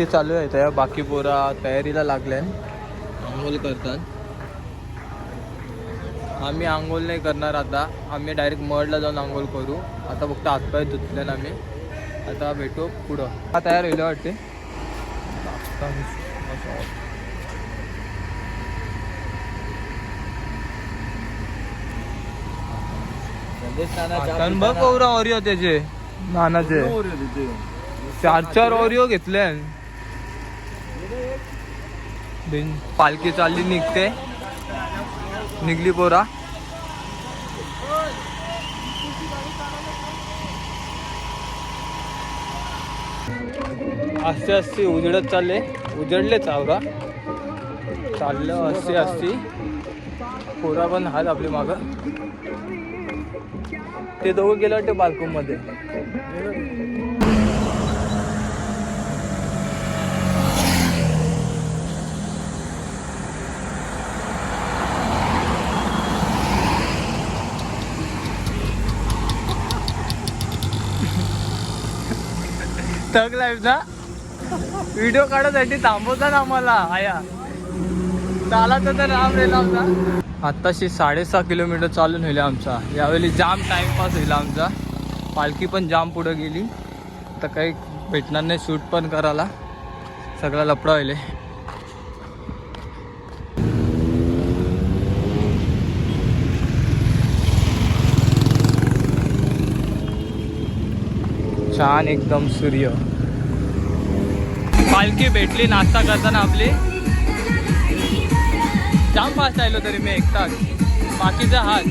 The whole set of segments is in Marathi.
आरती चालू आहे त्या बाकी पोरा तयारीला लागल्या आंघोळ करतात. आम्ही आंघोळ नाही करणार आता. आम्ही डायरेक्ट मडला जाऊन आंघोळ करू. आता फक्त हातपाय धुतले ना आम्ही आता भेटू पुढं. हा तयार होईल वाटते. बघ ओरा ओरिओ त्याचे. नानाचे. चार चार ओरिओ घेतले बिन पालखी चालली निघते. निघली पोरा. अस्ती असते उजडत चालले. उजडले चावरा. चाललं अस्ती असते पोरा पण हात आपली माग. ते दोघं गेलं वाटते बाल्कून मध्ये थक लाईफ ना व्हिडिओ काढायसाठी थांबवता ना आम्हाला. आया. चालायचं तर राम रेला आमचा आत्ताशी साडेसहा किलोमीटर चालून होईल आमचा. यावेळी जाम टाइमपास होईल आमचा. पालखी पण जाम पुढं गेली. तर काही भेटणार नाही शूट पण करायला. सगळा लपडा होईल. छान एकदम सूर्य. पालखी भेटली नाश्ता करताना आपली. जाम फास्ट आलो तरी मी एकटाच. बाकीचा हात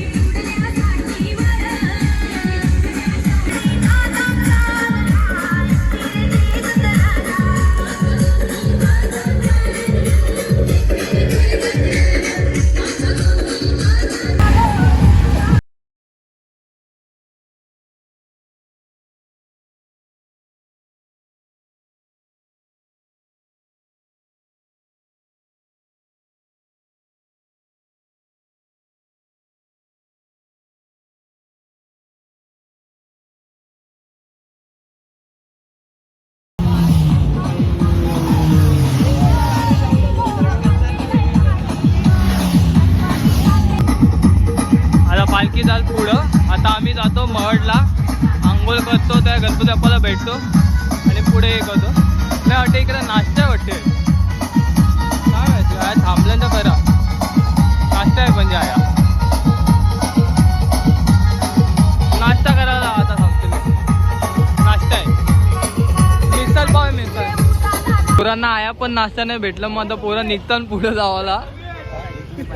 आता आम्ही जातो महडला आंघोळ करतो त्या गणपती बाप्पाला भेटतो. आणि पुढे हे करतो. नाही वाटते इकडे नाश्ता आहे वाटते काय माहिती काय थांबल्यानं बरा नाश्ता आहे म्हणजे आया. नाश्ता करायला आता थांबतो नाश्ता आहे. मिसल पाव आहे मिसल पोरांना आया पण नाश्ता नाही भेटला. मग आता पोरं निघताना पुढं जावाला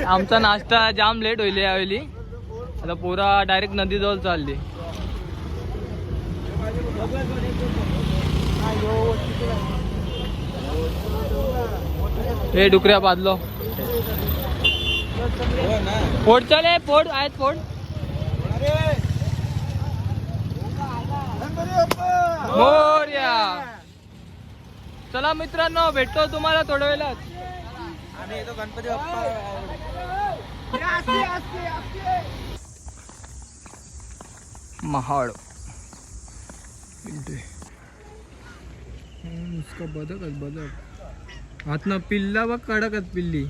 आमचा नाश्ता जाम लेट होईल यावेळी. आता पोरा डायरेक्ट नदीजवळ चालली. हे डुकऱ्या बादलो. फोड चाले फोड आहेत फोड. मोर्या. चला मित्रांनो भेटतो तुम्हाला थोड्या वेळात. आम्ही येतो गणपती बाप्पा. महाड. उसका बदक आहे बदक. आत ना पिल्ला बघ कडक आहेत पिल्ली.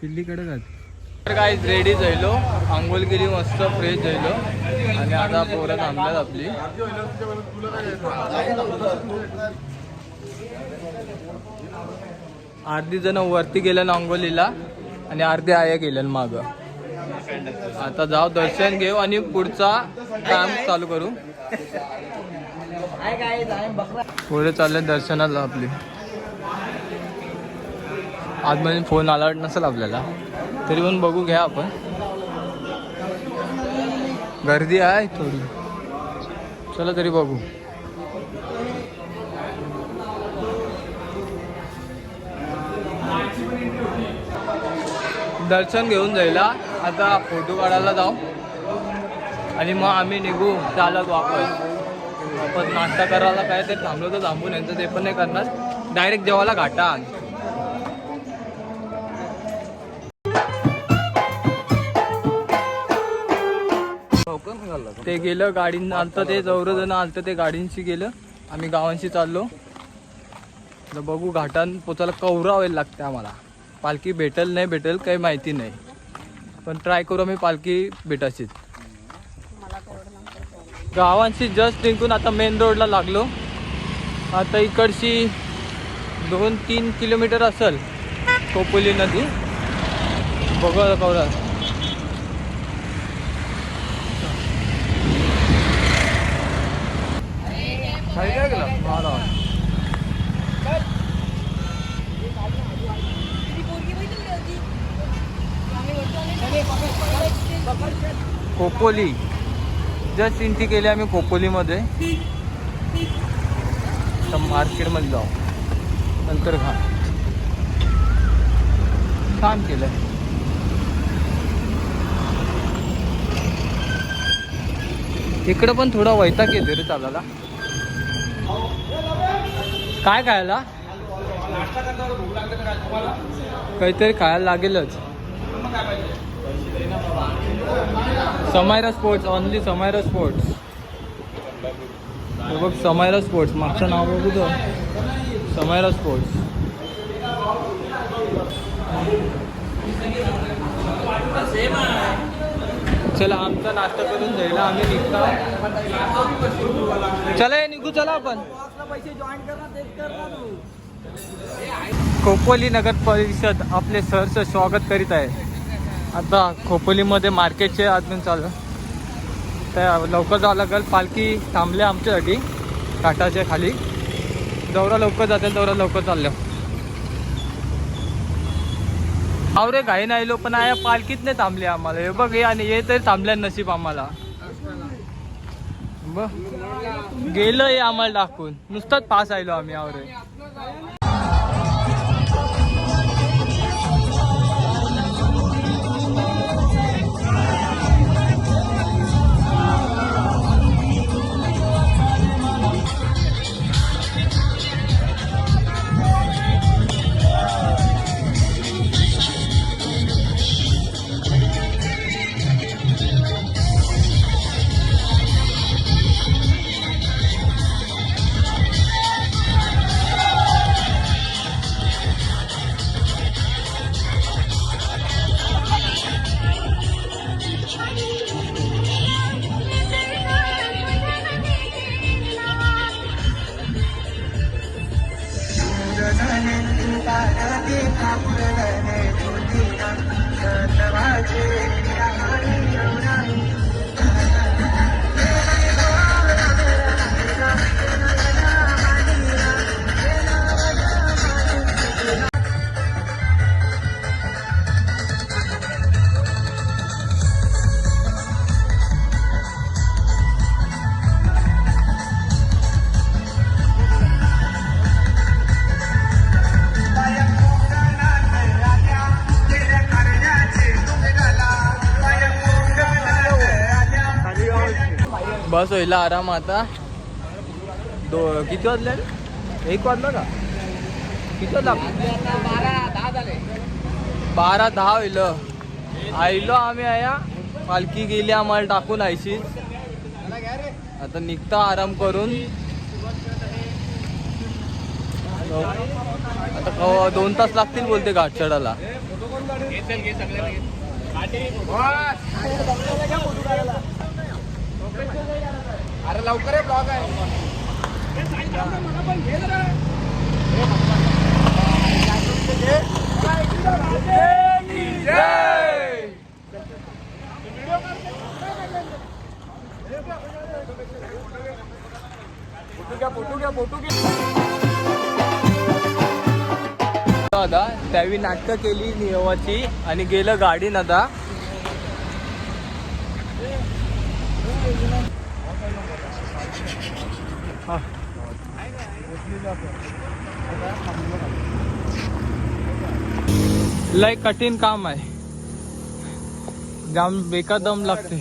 पिल्ली कडक आहेत. तर काय रेडी झालो. आंघोळ केली मस्त फ्रेश झालो. आणि आता पोरं थांबल्यात आपली. अर्धी जण वरती गेल्या आंघोलीला आणि अर्धे आया गेल्या माग. आता जाऊ दर्शन घेऊ आणि पुढचा काम चालू करू. पुढे चालले दर्शनाला आपली. आजमध्ये फोन अलर्ट नसेल आपल्याला. तरी पण बघू घ्या आपण. गर्दी आहे थोडी. चला तरी बघू. दर्शन घेऊन जायला. आता फोटो काढायला जाऊ. आणि मग आम्ही निघू चालत वापस. वापस नाश्ता करायला काय ते थांबलो तर थांबून यांचं ते पण नाही करणार. डायरेक्ट जेवायला घाटा ते गेलं गाडीनं आलतं ते जवळ जण आलतं ते गाडींशी गेलं. आम्ही गावांशी चाललो. तर बघू घाटान पोचायला कवरा व्हायला लागते आम्हाला. पालखी भेटेल नाही भेटेल काही माहिती नाही. पण ट्राय करू आम्ही पालखी भेटायचीच गावांशी जस्ट निघून आता मेन रोडला लागलो. आता इकडची दोन तीन किलोमीटर असेल कोपोली नदी. बघा कवरा. बारा. खोपोली. जस्ट एंट्री केली आम्ही खोपोलीमध्ये. तर मार्केटमध्ये जाऊ. नंतर घा छान केलं इकडं पण थोडा वैताग येते रे चालायला. काय खायला? काहीतरी खायला लागेलच. Samaira sports only Samaira sports हे बघ समायरा स्पोर्ट्स मागचं नाव बघू तो समायरा स्पोर्ट्स चला आमचा नाश्ता करून जायला आम्ही निघता. चला हे निघू चला आपण. खोपोली नगर परिषद आपले सरचं स्वागत करीत आहे. आता खोपोलीमध्ये मार्केटचे अजून चालू. तर लवकर जावं लागेल. पालखी थांबले आमच्यासाठी काटाच्या खाली. दौरा लवकर जाते दौरा लवकर चाललं आवरे रे घाई नाही पण आहे पालखीत नाही थांबले आम्हाला. हे बघ हे आणि हे तरी थांबल्या नशीब आम्हाला. बघ. गेलं हे आम्हाला दाखवून. नुसताच पास आलो आम्ही आवरे बस होईल आराम आता. दो किती वाजले? एक वाजला का? किती वाजला? बारा दहा होईल. आयलो आम्ही आया. पालखी गेली आम्हाला टाकून आयशी आता निघता आराम करून. आता दोन तास लागतील बोलते घाट चढायला अरे लवकर आहे ब्लॉग आहे. दादा त्यावेळी नाटकं केली नियमाची आणि गेलं गाडी नदा लय कठीण काम आहे. जाम बेकादम लागते.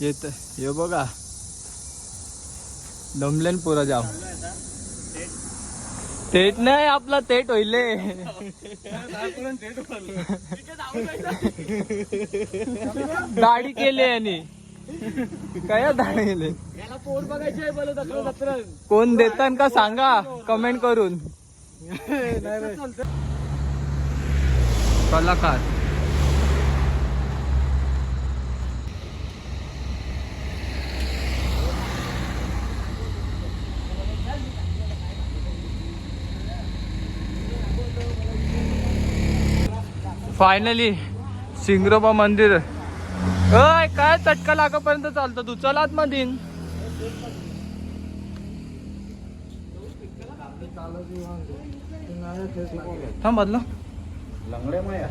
येत हे बघा. दमलेन पुरा जाम तेट नाही आपला तेट होईले. दाढी केली आणि काय दाणे गेले कोण देतात का सांगा? कमेंट करून. कलाकार. फायनली सिंगरोबा मंदिर. अय काय चटका लागापर्यंत चालतं? तू चलात मधीन. थांब बदला लंगडे माया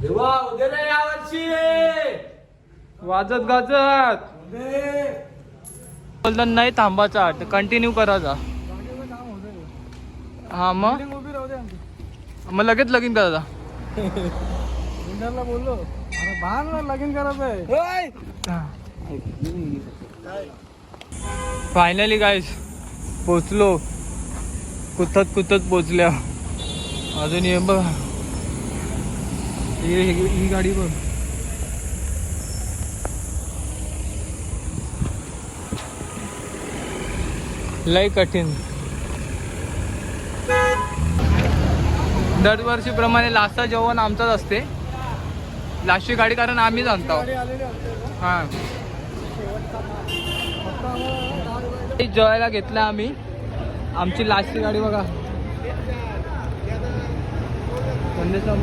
देवा उद्या यावर्षी. वाजत गाजत. बोलतात नाही थांबायचा कंटिन्यू करायचा हा मग? उभी राहू दे आमची. मग लगेच लगीन करायचा बोललो. अरे बाहेर लगीन करायचं आहे. फायनली गाईस पोचलो. कुथत कुथत पोचल्या. अजून ये बघ. ही ही- ही गाडी बघ. लय कठीण. दरवर्षीप्रमाणे लास्टचा जेवण आमचाच असते. लास्टची गाडी कारण आम्हीच आणतो? हां. जेवायला घेतलं आम्ही. आमची लास्टची गाडी बघा. संदेशला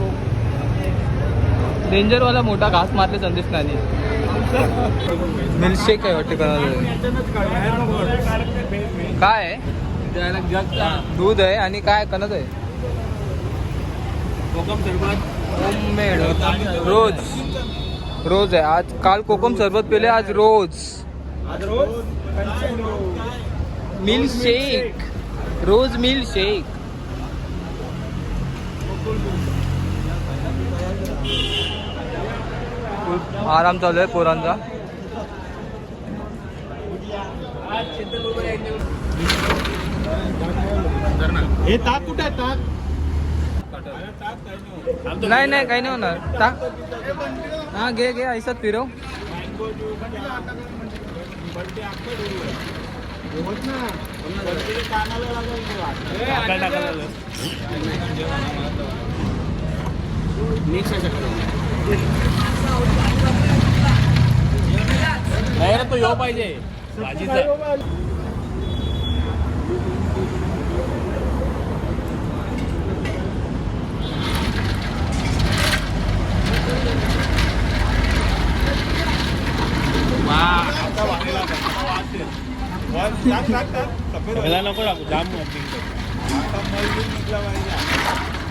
डेंजरवाला मोठा घास मारले संदेश नानी मिल्कशेक आहे वाटते काय? आहे दूध आहे आणि काय? कणत आहे? होममेड रोज. रोज आहे. आज काल कोकम सरबत पिले आज रोज. मिल्क शेक रोज मिल्क शेक आराम चालू आहे पोरांचा. हे ताक कुठे आहे ताक? नाही नाही काही नाही होणार. टाक हा घे घे ऐसात फिरव. नाही तो यो पाहिजे. भाजीचा नको टाकू जाम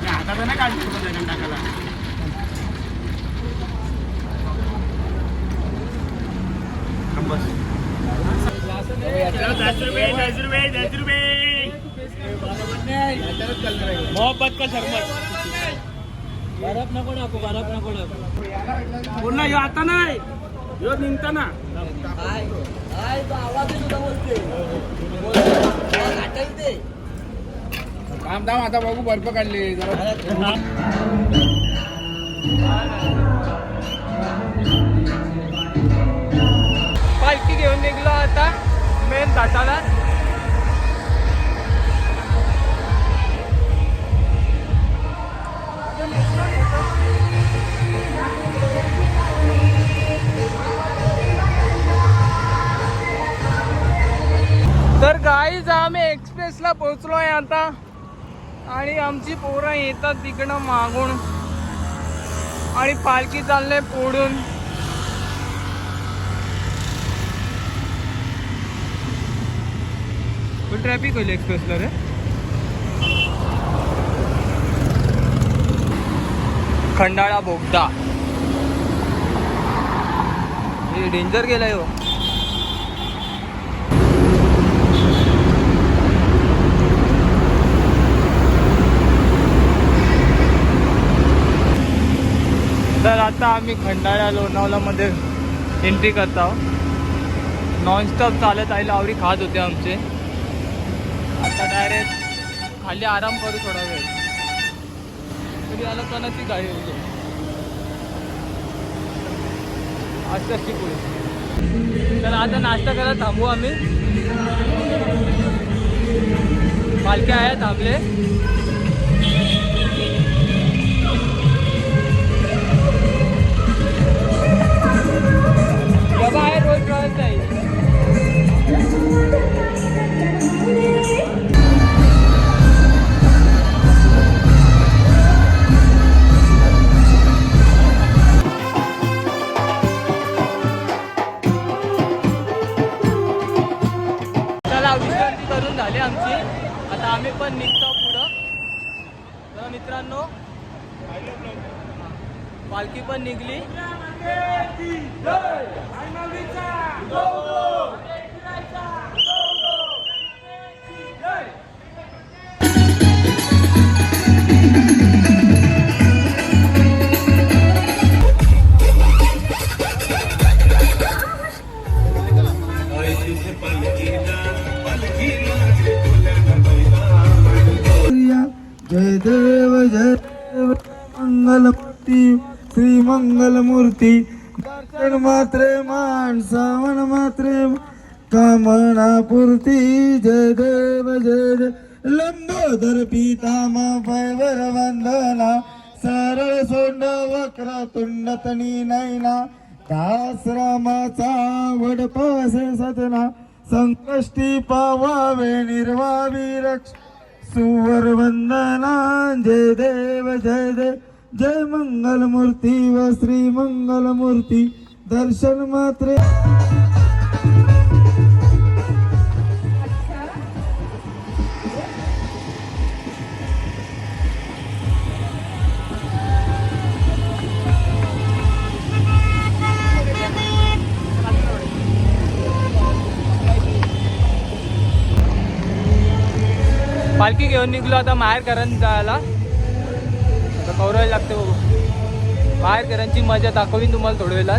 हाताचा नाही काढली टाकायला. मोहब्बत का शरबत बरफ नको टाकू बरफ नको टाकू ना. ह्यो आता नाही ह्यो निघताना काम दाम आता बघू बर्फ काढले. जरा घेऊन निघलो आता मेन घाटाला तर गाईज आम्ही एक्सप्रेसला पोहोचलोय आता. आणि आमची पोरं येतात तिकडं मागून. आणि पालखी चालले पुढून. फुल ट्रॅफिक होईल एक्सप्रेसला रे. खंडाळा बोगदा. हे डेंजर गेलाय हो. तर आता आम्ही खंडाळा लोणावळामध्ये एंट्री करत आहोत. नॉनस्टॉप चालत आईला आवडी खात होते आमचे. आता डायरेक्ट खाली आराम करू थोडा वेळ. तरी आलं कोणाची गाडी होतो असं शिकू तर आता नाश्ता करायला थांबू आम्ही. पालख्या आहे थांबले. डबा आहे रोज रोज नाही. करून झाली आमची. आता आम्ही पण निघतो पुढं. तर मित्रांनो पालखी पण निघली. जय देव जय देव मंगलमूर्ती श्री मंगलमूर्ती दर्शन मात्रे मान सावन मात्रे. कामनापूर्ती जय देव जय देव. लंबोदर पितामा पैवर वंदना. सरळ सोंड वक्र तुंड तनी नैना. दासरामाचा वडपास वडपासे सतना संकष्टी पावावे निर्वावी रक्ष सुवर वंदना जय देव जय देव। जय मंगलमूर्ती व श्री मंगलमूर्ती। दर्शन मात्रे। पालखी घेऊन निघलो आता माहेरकरांनी जायला. आता कौरवायला लागते बघू. माहेरकरांची मजा दाखवीन तुम्हाला थोड्या वेळेला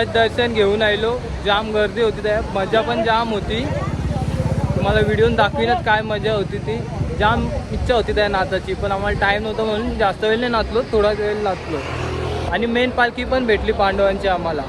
सहज दर्शन घेऊन आलो जाम गर्दी होती त्या. मजा पण जाम होती. तुम्हाला व्हिडिओन दाखवीनच काय मजा होती ती. जाम इच्छा होती त्या नाचाची पण आम्हाला टाईम नव्हता म्हणून जास्त वेळ नाही नाचलो थोडा वेळ नाचलो. आणि मेन पालखी पण भेटली पांडवांची आम्हाला.